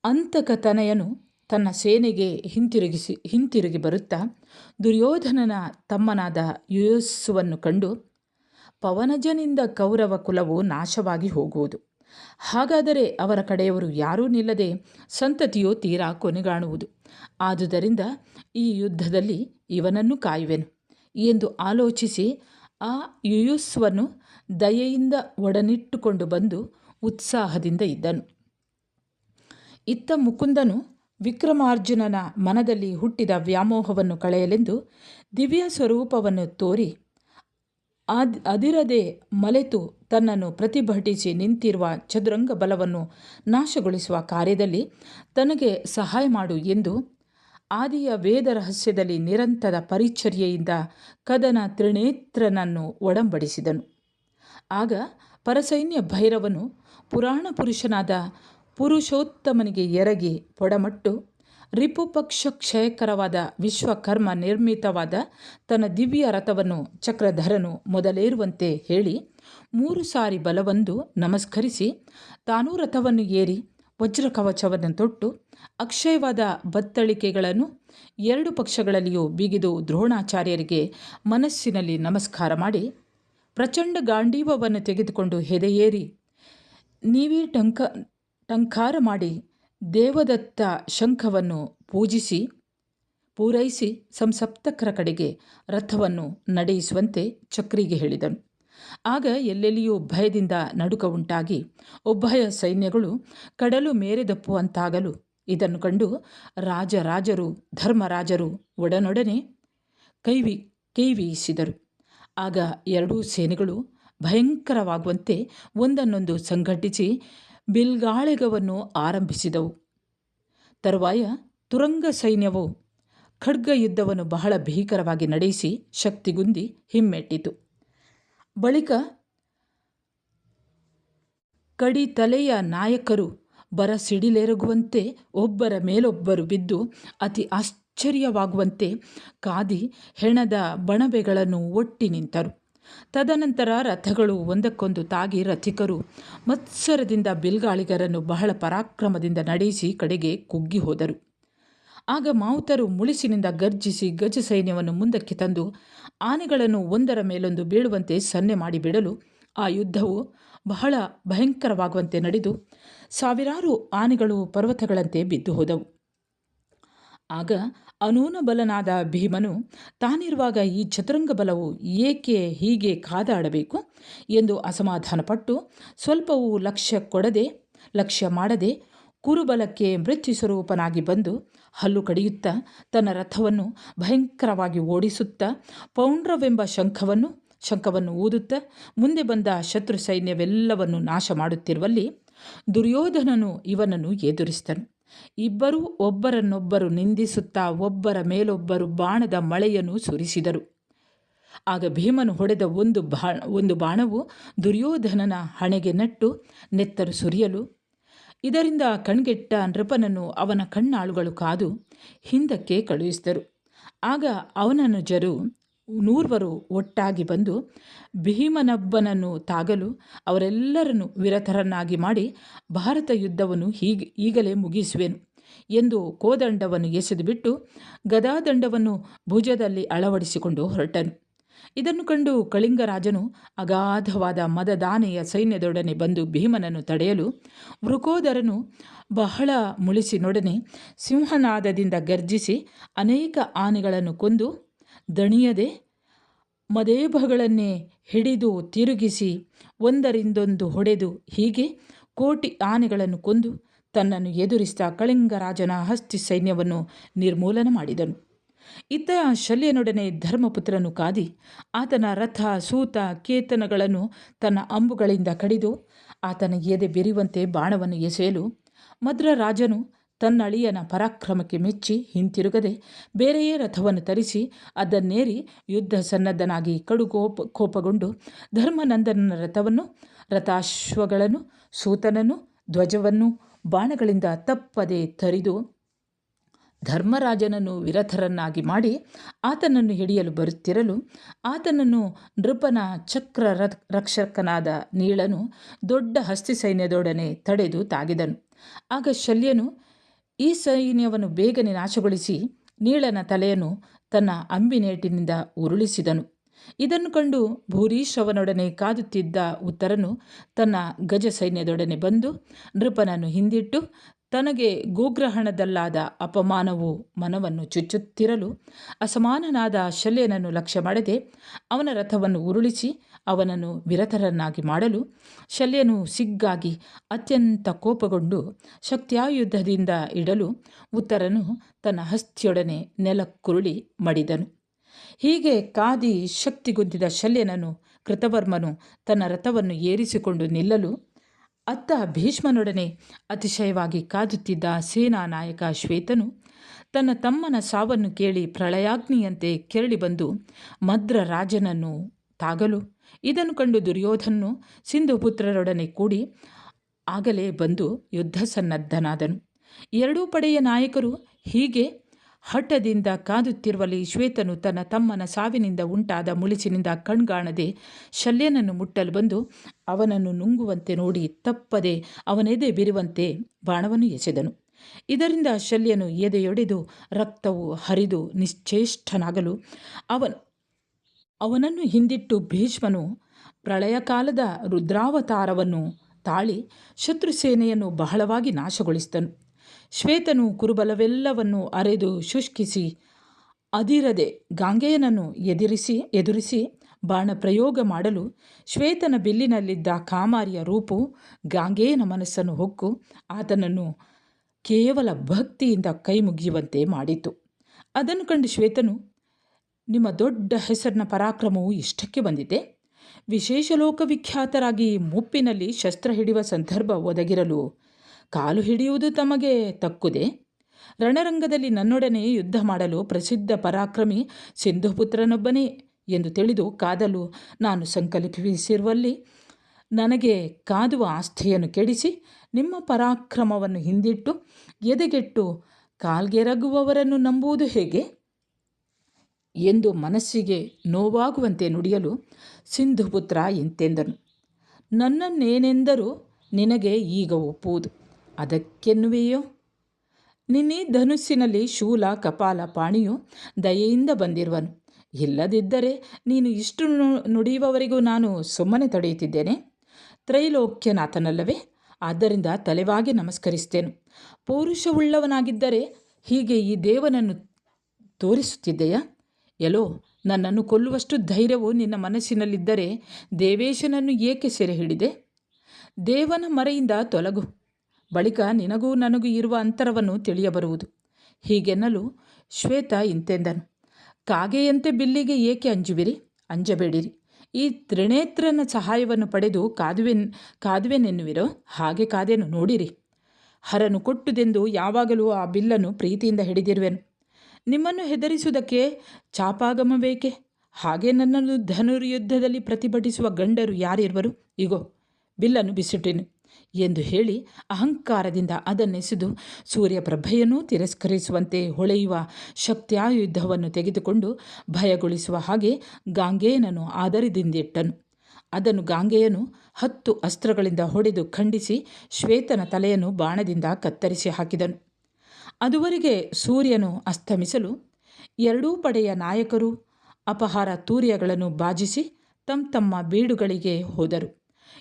ಅಂತಕತನಯನು ತನ್ನ ಸೇನೆಗೆ ಹಿಂತಿರುಗಿಸಿ, ಹಿಂತಿರುಗಿ ಬರುತ್ತಾ ದುರ್ಯೋಧನನ ತಮ್ಮನಾದ ಯುಯಸ್ಸುವನ್ನು ಕಂಡು ಪವನಜನಿಂದ ಕೌರವ ಕುಲವು ನಾಶವಾಗಿ ಹೋಗುವುದು. ಹಾಗಾದರೆ ಅವರ ಕಡೆಯವರು ಯಾರೂ ನಿಲ್ಲದೆ ಸಂತತಿಯು ತೀರಾ ಕೊನೆಗಾಣುವುದು. ಆದುದರಿಂದ ಈ ಯುದ್ಧದಲ್ಲಿ ಇವನನ್ನು ಕಾಯುವೆನು ಎಂದು ಆಲೋಚಿಸಿ ಆ ಯುಯುಸ್ವನು ದಯೆಯಿಂದ ಒಡನಿಟ್ಟುಕೊಂಡು ಬಂದು ಉತ್ಸಾಹದಿಂದ ಇದ್ದನು. ಇತ್ತ ಮುಕುಂದನು ವಿಕ್ರಮಾರ್ಜುನನ ಮನದಲ್ಲಿ ಹುಟ್ಟಿದ ವ್ಯಾಮೋಹವನ್ನು ಕಳೆಯಲೆಂದು ದಿವ್ಯ ಸ್ವರೂಪವನ್ನು ತೋರಿ ಅದ್ ಅದಿರದೆ ಮಲೆತು ತನ್ನನ್ನು ಪ್ರತಿಭಟಿಸಿ ನಿಂತಿರುವ ಚದುರಂಗ ಬಲವನ್ನು ನಾಶಗೊಳಿಸುವ ಕಾರ್ಯದಲ್ಲಿ ತನಗೆ ಸಹಾಯ ಮಾಡು ಎಂದು ಆದಿಯ ವೇದ ರಹಸ್ಯದಲ್ಲಿ ನಿರಂತರ ಪರಿಚರ್ಯೆಯಿಂದ ಕದನ ತ್ರಿನೇತ್ರನನ್ನು ಒಡಂಬಡಿಸಿದನು. ಆಗ ಪರಸೈನ್ಯ ಭೈರವನು ಪುರಾಣ ಪುರುಷನಾದ ಪುರುಷೋತ್ತಮನಿಗೆ ಎರಗಿ ಪೊಡಮಟ್ಟು ರಿಪುಪಕ್ಷ ಕ್ಷಯಕರವಾದ ವಿಶ್ವಕರ್ಮ ನಿರ್ಮಿತವಾದ ತನ್ನ ದಿವ್ಯ ರಥವನ್ನು ಚಕ್ರಧರನು ಮೊದಲೇರುವಂತೆ ಹೇಳಿ ಮೂರು ಸಾರಿ ಬಲವಂದು ನಮಸ್ಕರಿಸಿ ತಾನೂ ರಥವನ್ನು ಏರಿ ವಜ್ರಕವಚವನ್ನು ತೊಟ್ಟು ಅಕ್ಷಯವಾದ ಬತ್ತಳಿಕೆಗಳನ್ನು ಎರಡು ಪಕ್ಷಗಳಲ್ಲಿಯೂ ಬಿಗಿದು ದ್ರೋಣಾಚಾರ್ಯರಿಗೆ ಮನಸ್ಸಿನಲ್ಲಿ ನಮಸ್ಕಾರ ಮಾಡಿ ಪ್ರಚಂಡ ಗಾಂಡೀವವನ್ನು ತೆಗೆದುಕೊಂಡು ಹೆದೆಯೇರಿ ನೀವೇ ಟಂಕ ಟಂಕಾರ ಮಾಡಿ ದೇವದತ್ತ ಶಂಖವನ್ನು ಪೂಜಿಸಿ, ಪೂರೈಸಿ ಸಂಸಪ್ತಕರ ಕಡೆಗೆ ರಥವನ್ನು ನಡೆಯಿಸುವಂತೆ ಚಕ್ರಿಗೆ ಹೇಳಿದನು. ಆಗ ಎಲ್ಲೆಲ್ಲಿಯೂ ಭಯದಿಂದ ನಡುಕ ಉಂಟಾಗಿ ಉಭಯ ಸೈನ್ಯಗಳು ಕಡಲು ಮೇರೆದಪ್ಪುವಂತಾಗಲು ಇದನ್ನು ಕಂಡು ರಾಜರಾಜರು, ಧರ್ಮರಾಜರು ಒಡನೊಡನೆ ಕೈವಿ ಕೈವೀಸಿದರು ಆಗ ಎರಡೂ ಸೇನೆಗಳು ಭಯಂಕರವಾಗುವಂತೆ ಒಂದನ್ನೊಂದು ಸಂಘಟಿಸಿ ಬಿಲ್ಗಾಳೆಗವನ್ನು ಆರಂಭಿಸಿದವು. ತರುವಾಯ ತುರಂಗ ಸೈನ್ಯವು ಖಡ್ಗ ಯುದ್ಧವನ್ನು ಬಹಳ ಭೀಕರವಾಗಿ ನಡೆಸಿ ಶಕ್ತಿಗುಂದಿ ಹಿಮ್ಮೆಟ್ಟಿತು. ಬಳಿಕ ಕಡಿತಲೆಯ ನಾಯಕರು ಬರ ಸಿಡಿಲೆರಗುವಂತೆ ಒಬ್ಬರ ಮೇಲೊಬ್ಬರು ಬಿದ್ದು ಅತಿ ಆಶ್ಚರ್ಯವಾಗುವಂತೆ ಕಾದಿ ಹೆಣದ ಬಣಬೆಗಳನ್ನು ಒಟ್ಟಿ ನಿಂತರು. ತದನಂತರ ರಥಗಳು ಒಂದಕ್ಕೊಂದು ತಾಗಿ ರಥಿಕರು ಮತ್ಸರದಿಂದ ಬಿಲ್ಗಾಳಿಗರನ್ನು ಬಹಳ ಪರಾಕ್ರಮದಿಂದ ನಡೆಸಿ ಕಡೆಗೆ ಕುಗ್ಗಿ ಹೋದರು. ಆಗ ಮಾವುತರು ಮುಳಿಸಿನಿಂದ ಗರ್ಜಿಸಿ ಗಜ ಸೈನ್ಯವನ್ನು ಮುಂದಕ್ಕೆ ತಂದು ಆನೆಗಳನ್ನು ಒಂದರ ಮೇಲೊಂದು ಬೀಳುವಂತೆ ಸನ್ನೆ ಮಾಡಿಬಿಡಲು ಆ ಯುದ್ಧವು ಬಹಳ ಭಯಂಕರವಾಗುವಂತೆ ನಡೆದು ಸಾವಿರಾರು ಆನೆಗಳು ಪರ್ವತಗಳಂತೆ ಬಿದ್ದು ಹೋದವು. ಆಗ ಅನೂನ ಬಲನಾದ ಭೀಮನು, ತಾನಿರುವಾಗ ಈ ಚತುರಂಗ ಬಲವು ಏಕೆ ಹೀಗೆ ಕಾದಾಡಬೇಕು ಎಂದು ಅಸಮಾಧಾನಪಟ್ಟು ಸ್ವಲ್ಪವೂ ಲಕ್ಷ್ಯ ಕೊಡದೆ, ಲಕ್ಷ್ಯ ಮಾಡದೆ ಕುರುಬಲಕ್ಕೆ ಮೃತ್ಯು ಸ್ವರೂಪನಾಗಿ ಬಂದು ಹಲ್ಲು ಕಡಿಯುತ್ತಾ ತನ್ನ ರಥವನ್ನು ಭಯಂಕರವಾಗಿ ಓಡಿಸುತ್ತಾ ಪೌಂಡ್ರವೆಂಬ ಶಂಖವನ್ನು ಶಂಖವನ್ನು ಊದುತ್ತಾ ಮುಂದೆ ಬಂದ ಶತ್ರು ಸೈನ್ಯವೆಲ್ಲವನ್ನು ನಾಶ ಮಾಡುತ್ತಿರುವಲ್ಲಿ ದುರ್ಯೋಧನನು ಇವನನ್ನು ಎದುರಿಸಿದನು. ಇಬ್ಬರೂ ಒಬ್ಬರನ್ನೊಬ್ಬರು ನಿಂದಿಸುತ್ತಾ ಒಬ್ಬರ ಮೇಲೊಬ್ಬರು ಬಾಣದ ಮಳೆಯನ್ನು ಸುರಿಸಿದರು. ಆಗ ಭೀಮನು ಹೊಡೆದ ಒಂದು ಬಾ ಒಂದು ಬಾಣವು ದುರ್ಯೋಧನನ ಹಣೆಗೆ ನಟ್ಟು ನೆತ್ತರು ಸುರಿಯಲು ಇದರಿಂದ ಕಣ್ಗೆಟ್ಟ ನೃಪನನ್ನು ಅವನ ಕಣ್ಣಾಳುಗಳು ಕಾದು ಹಿಂದಕ್ಕೆ ಕಳುಹಿಸಿದರು. ಆಗ ಅವನನ್ನು ಜರು ನೂರ್ವರು ಒಟ್ಟಾಗಿ ಬಂದು ಭೀಮನಬ್ಬನನ್ನು ತಾಗಲು ಅವರೆಲ್ಲರನ್ನು ವಿರತರನ್ನಾಗಿ ಮಾಡಿ ಭಾರತ ಯುದ್ಧವನ್ನು ಹೀಗೆ ಈಗಲೇ ಮುಗಿಸುವೆನು ಎಂದು ಕೋದಂಡವನ್ನು ಎಸೆದು ಬಿಟ್ಟು ಗದಾದಂಡವನ್ನು ಭುಜದಲ್ಲಿ ಅಳವಡಿಸಿಕೊಂಡು ಹೊರಟನು. ಇದನ್ನು ಕಂಡು ಕಳಿಂಗರಾಜನು ಅಗಾಧವಾದ ಮದದಾನೆಯ ಸೈನ್ಯದೊಡನೆ ಬಂದು ಭೀಮನನ್ನು ತಡೆಯಲು ವೃಕೋದರನು ಬಹಳ ಮುಳಿಸಿನೊಡನೆ ಸಿಂಹನಾದದಿಂದ ಗರ್ಜಿಸಿ ಅನೇಕ ಆನೆಗಳನ್ನು ಕೊಂದು ದಣಿಯದೆ ಮದೇಭಗಳನ್ನೇ ಹಿಡಿದು ತಿರುಗಿಸಿ ಒಂದರಿಂದೊಂದು ಹೊಡೆದು ಹೀಗೆ ಕೋಟಿ ಆನೆಗಳನ್ನು ಕೊಂದು ತನ್ನನ್ನು ಎದುರಿಸಿದ ಕಳಿಂಗರಾಜನ ಹಸ್ತಿ ಸೈನ್ಯವನ್ನು ನಿರ್ಮೂಲನ ಮಾಡಿದನು. ಇತ್ತ ಶಲ್ಯನೊಡನೆ ಧರ್ಮಪುತ್ರನು ಕಾದಿ. ಆತನ ರಥ, ಸೂತ, ಕೇತನಗಳನ್ನು ತನ್ನ ಅಂಬುಗಳಿಂದ ಕಡಿದು ಆತನ ಎದೆ ಬೆರಿವಂತೆ ಬಾಣವನ್ನು ಎಸೆಯಲು ಮದ್ರರಾಜನು ತನ್ನ ಅಳಿಯನ ಪರಾಕ್ರಮಕ್ಕೆ ಮೆಚ್ಚಿ ಹಿಂತಿರುಗದೆ ಬೇರೆಯೇ ರಥವನ್ನು ತರಿಸಿ ಅದನ್ನೇರಿ ಯುದ್ಧ ಸನ್ನದ್ಧನಾಗಿ ಕಡುಗೋಪ ಕೋಪಗೊಂಡು ಧರ್ಮನಂದನ ರಥವನ್ನು, ರಥಾಶ್ವಗಳನ್ನು, ಸೂತನನ್ನು, ಧ್ವಜವನ್ನು ಬಾಣಗಳಿಂದ ತಪ್ಪದೆ ತರಿದು ಧರ್ಮರಾಜನನ್ನು ವಿರಥರನ್ನಾಗಿ ಮಾಡಿ ಆತನನ್ನು ಹಿಡಿಯಲು ಬರುತ್ತಿರಲು ಆತನನ್ನು ನೃಪನ ಚಕ್ರ ರಕ್ಷಕನಾದ ನೀಳನು ದೊಡ್ಡ ಹಸ್ತಿ ಸೈನ್ಯದೊಡನೆ ತಡೆದು ತಾಗಿದನು. ಆಗ ಶಲ್ಯನು ಈ ಸೈನ್ಯವನ್ನು ಬೇಗನೆ ನಾಶಗೊಳಿಸಿ ನೀಳನ ತಲೆಯನ್ನು ತನ್ನ ಅಂಬಿನೇಟಿನಿಂದ ಉರುಳಿಸಿದನು. ಇದನ್ನು ಕಂಡು ಭೂರೀಶ್ರವನೊಡನೆ ಕಾದುತ್ತಿದ್ದ ಉತ್ತರನು ತನ್ನ ಗಜ ಸೈನ್ಯದೊಡನೆ ಬಂದು ನೃಪನನ್ನು ಹಿಂದಿಟ್ಟು ತನಗೆ ಗೋಗ್ರಹಣದಲ್ಲಾದ ಅಪಮಾನವು ಮನವನ್ನು ಚುಚ್ಚುತ್ತಿರಲು ಅಸಮಾನನಾದ ಶಲ್ಯನನ್ನು ಲಕ್ಷ್ಯ ಮಾಡದೆ ಅವನ ರಥವನ್ನು ಉರುಳಿಸಿ ಅವನನ್ನು ವಿರತರನ್ನಾಗಿ ಮಾಡಲು ಶಲ್ಯನು ಸಿಗ್ಗಾಗಿ ಅತ್ಯಂತ ಕೋಪಗೊಂಡು ಶಕ್ತಿಯಾಯುದ್ಧದಿಂದ ಇಡಲು ಉತ್ತರನು ತನ್ನ ಹಸ್ತಿಯೊಡನೆ ನೆಲಕ್ಕುರುಳಿ ಮಡಿದನು. ಹೀಗೆ ಕಾದಿ ಶಕ್ತಿಗುಂದಿದ ಶಲ್ಯನನ್ನು ಕೃತವರ್ಮನು ತನ್ನ ರಥವನ್ನು ಏರಿಸಿಕೊಂಡು ನಿಲ್ಲಲು ಅತ್ತ ಭೀಷ್ಮನೊಡನೆ ಅತಿಶಯವಾಗಿ ಕಾದುತ್ತಿದ್ದ ಸೇನಾ ನಾಯಕ ಶ್ವೇತನು ತನ್ನ ತಮ್ಮನ ಸಾವನ್ನು ಕೇಳಿ ಪ್ರಳಯಾಗ್ನಿಯಂತೆ ಕೆರಳಿ ಬಂದು ಮದ್ರ ರಾಜನನ್ನು ತಾಗಲು, ಇದನ್ನು ಕಂಡು ದುರ್ಯೋಧನು ಸಿಂಧುಪುತ್ರರೊಡನೆ ಕೂಡಿ ಆಗಲೇ ಬಂದು ಯುದ್ಧ ಸನ್ನದ್ಧನಾದನು. ಎರಡೂ ಪಡೆಯ ನಾಯಕರು ಹೀಗೆ ಹಠದಿಂದ ಕಾದುತ್ತಿರುವಲ್ಲಿ ಶ್ವೇತನು ತನ್ನ ತಮ್ಮನ ಸಾವಿನಿಂದ ಉಂಟಾದ ಮುಳಿಸಿನಿಂದ ಕಣ್ಗಾಣದೆ ಶಲ್ಯನನ್ನು ಮುಟ್ಟಲು ಬಂದು ಅವನನ್ನು ನುಂಗುವಂತೆ ನೋಡಿ ತಪ್ಪದೆ ಅವನೆದೆ ಬಿರುವಂತೆ ಬಾಣವನ್ನು ಎಸೆದನು. ಇದರಿಂದ ಶಲ್ಯನು ಎದೆಯೊಡೆದು ರಕ್ತವು ಹರಿದು ನಿಶ್ಚೇಷ್ಟನಾಗಲು ಅವನ್, ಅವನನ್ನು ಹಿಂದಿಟ್ಟು ಭೀಷ್ಮನು ಪ್ರಳಯಕಾಲದ ರುದ್ರಾವತಾರವನ್ನು ತಾಳಿ ಶತ್ರುಸೇನೆಯನ್ನು ಬಹಳವಾಗಿ ನಾಶಗೊಳಿಸಿದನು. ಶ್ವೇತನು ಕುರುಬಲವೆಲ್ಲವನ್ನು ಅರೆದು ಶುಷ್ಕಿಸಿ, ಅದಿರದೆ ಗಾಂಗೆಯನನ್ನು ಎದುರಿಸಿ ಎದುರಿಸಿ ಬಾಣ ಪ್ರಯೋಗ ಮಾಡಲು ಶ್ವೇತನ ಬಿಲ್ಲಿನಲ್ಲಿದ್ದ ಕಾಮಾರಿಯ ರೂಪು ಗಾಂಗೆಯನ ಮನಸ್ಸನ್ನು ಹೊಕ್ಕು, ಆತನನ್ನು ಕೇವಲ ಭಕ್ತಿಯಿಂದ ಕೈ ಮುಗಿಯುವಂತೆ ಮಾಡಿತು. ಅದನ್ನು ಕಂಡು ಶ್ವೇತನು, ನಿಮ್ಮ ದೊಡ್ಡ ಹೆಸರಿನ ಪರಾಕ್ರಮವು ಇಷ್ಟಕ್ಕೆ ಬಂದಿದೆ. ವಿಶೇಷ ಲೋಕವಿಖ್ಯಾತರಾಗಿ ಮುಪ್ಪಿನಲ್ಲಿ ಶಸ್ತ್ರ ಹಿಡಿಯುವ ಸಂದರ್ಭ ಒದಗಿರಲು ಕಾಲು ಹಿಡಿಯುವುದು ತಮಗೆ ತಕ್ಕುದೆ? ರಣರಂಗದಲ್ಲಿ ನನ್ನೊಡನೆ ಯುದ್ಧ ಮಾಡಲು ಪ್ರಸಿದ್ಧ ಪರಾಕ್ರಮಿ ಸಿಂಧುಪುತ್ರನೊಬ್ಬನೇ ಎಂದು ತಿಳಿದು ಕಾದಲು ನಾನು ಸಂಕಲ್ಪಿಸಿರುವಲ್ಲಿ ನನಗೆ ಕಾದುವ ಆಸ್ಥೆಯನ್ನು ಕೆಡಿಸಿ ನಿಮ್ಮ ಪರಾಕ್ರಮವನ್ನು ಹಿಂದಿಟ್ಟು ಎದೆಗೆಟ್ಟು ಕಾಲ್ಗೆರಗುವವರನ್ನು ನಂಬುವುದು ಹೇಗೆ? ಎಂದು ಮನಸ್ಸಿಗೆ ನೋವಾಗುವಂತೆ ನುಡಿಯಲು ಸಿಂಧುಪುತ್ರ ಎಂತೆಂದನು. ನನ್ನನ್ನೇನೆಂದರೂ ನಿನಗೆ ಈಗ ಒಪ್ಪುವುದು. ಅದಕ್ಕೆನ್ನುವೆಯೋ? ನಿನ್ನೆ ಧನುಸ್ಸಿನಲ್ಲಿ ಶೂಲ, ಕಪಾಲ, ಪಾಣಿಯು ದಯೆಯಿಂದ ಬಂದಿರುವನು. ಇಲ್ಲದಿದ್ದರೆ ನೀನು ಇಷ್ಟು ನುಡಿಯುವವರೆಗೂ ನಾನು ಸುಮ್ಮನೆ ತಡೆಯುತ್ತಿದ್ದೇನೆ. ತ್ರೈಲೋಕ್ಯನಾಥನಲ್ಲವೇ ಆದ್ದರಿಂದ ತಲೆವಾಗಿ ನಮಸ್ಕರಿಸ್ತೇನು. ಪೌರುಷವುಳ್ಳವನಾಗಿದ್ದರೆ ಹೀಗೆ ಈ ದೇವನನ್ನು ತೋರಿಸುತ್ತಿದ್ದೆಯಾ? ಎಲೋ ನನ್ನನ್ನು ಕೊಲ್ಲುವಷ್ಟು ಧೈರ್ಯವು ನಿನ್ನ ಮನಸ್ಸಿನಲ್ಲಿದ್ದರೆ ದೇವೇಶನನ್ನು ಏಕೆ ಸೆರೆ ಹಿಡಿದೆ ದೇವನ ಮರೆಯಿಂದ ತೊಲಗು. ಬಳಿಕ ನಿನಗೂ ನನಗೂ ಇರುವ ಅಂತರವನ್ನು ತಿಳಿಯಬರುವುದು. ಹೀಗೆನ್ನಲು ಶ್ವೇತ ಇಂತೆಂದನು. ಕಾಗೆಯಂತೆ ಬಿಲ್ಲಿಗೆ ಏಕೆ ಅಂಜುವಿರಿ? ಅಂಜಬೇಡಿರಿ. ಈ ತ್ರಿನೇತ್ರನ ಸಹಾಯವನ್ನು ಪಡೆದು ಕಾದುವೆನ್, ಕಾದುವೆನೆನ್ನುವಿರೋ? ಹಾಗೆ ಕಾದೆನು, ನೋಡಿರಿ. ಹರನು ಕೊಟ್ಟುದೆಂದು ಯಾವಾಗಲೂ ಆ ಬಿಲ್ಲನ್ನು ಪ್ರೀತಿಯಿಂದ ಹಿಡಿದಿರುವೆನು. ನಿಮ್ಮನ್ನು ಹೆದರಿಸುವುದಕ್ಕೆ ಚಾಪಾಗಮ ಬೇಕೆ ಹಾಗೆ ನನ್ನನ್ನು ಧನುರ್ಯುದ್ಧದಲ್ಲಿ ಪ್ರತಿಭಟಿಸುವ ಗಂಡರು ಯಾರಿರುವರು? ಇಗೋ, ಬಿಲ್ಲನ್ನು ಬಿಸಿಟ್ಟಿನು. ಎಂದು ಹೇಳಿ ಅಹಂಕಾರದಿಂದ ಅದನ್ನೆಸೆದು ಸೂರ್ಯಪ್ರಭೆಯನ್ನು ತಿರಸ್ಕರಿಸುವಂತೆ ಹೊಳೆಯುವ ಶಕ್ತಿಯಾಯುಧವನ್ನು ತೆಗೆದುಕೊಂಡು ಭಯಗೊಳಿಸುವ ಹಾಗೆ ಗಾಂಗೆಯನನ್ನು ಆದರದಿಂದಿಟ್ಟನು. ಅದನ್ನು ಗಾಂಗೆಯನು ಹತ್ತು ಅಸ್ತ್ರಗಳಿಂದ ಹೊಡೆದು ಖಂಡಿಸಿ ಶ್ವೇತನ ತಲೆಯನ್ನು ಬಾಣದಿಂದ ಕತ್ತರಿಸಿ ಹಾಕಿದನು. ಅದುವರೆಗೆ ಸೂರ್ಯನು ಅಸ್ತಮಿಸಲು ಎರಡೂ ಪಡೆಯ ನಾಯಕರು ಅಪಹಾರ ತೂರ್ಯಗಳನ್ನು ಬಾಜಿಸಿ ತಮ್ಮ ತಮ್ಮ ಬೀಡುಗಳಿಗೆ ಹೋದರು.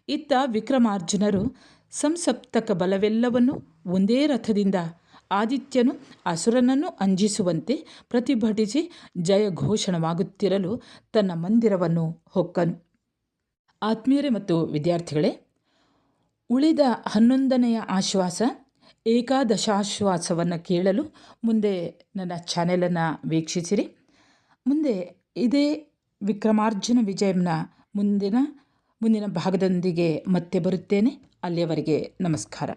ಇತ್ತ ವಿಕ್ರಮಾರ್ಜುನರು ಸಂಸಪ್ತಕ ಬಲವೆಲ್ಲವನ್ನು ಒಂದೇ ರಥದಿಂದ ಆದಿತ್ಯನು ಅಸುರನನ್ನು ಅಂಜಿಸುವಂತೆ ಪ್ರತಿಭಟಿಸಿ ಜಯಘೋಷಣವಾಗುತ್ತಿರಲು ತನ್ನ ಮಂದಿರವನ್ನು ಹೊಕ್ಕನು. ಆತ್ಮೀಯರೇ ಮತ್ತು ವಿದ್ಯಾರ್ಥಿಗಳೇ, ಉಳಿದ ಹನ್ನೊಂದನೆಯ ಆಶ್ವಾಸ, ಏಕಾದಶಾಶ್ವಾಸವನ್ನು ಕೇಳಲು ಮುಂದೆ ನನ್ನ ಚಾನೆಲನ್ನು ವೀಕ್ಷಿಸಿರಿ. ಮುಂದೆ ಇದೇ ವಿಕ್ರಮಾರ್ಜುನ ವಿಜಯಂನ ಮುಂದಿನ ಮುಂದಿನ ಭಾಗದೊಂದಿಗೆ ಮತ್ತೆ ಬರುತ್ತೇನೆ. ಅಲ್ಲಿಯವರೆಗೆ ನಮಸ್ಕಾರ.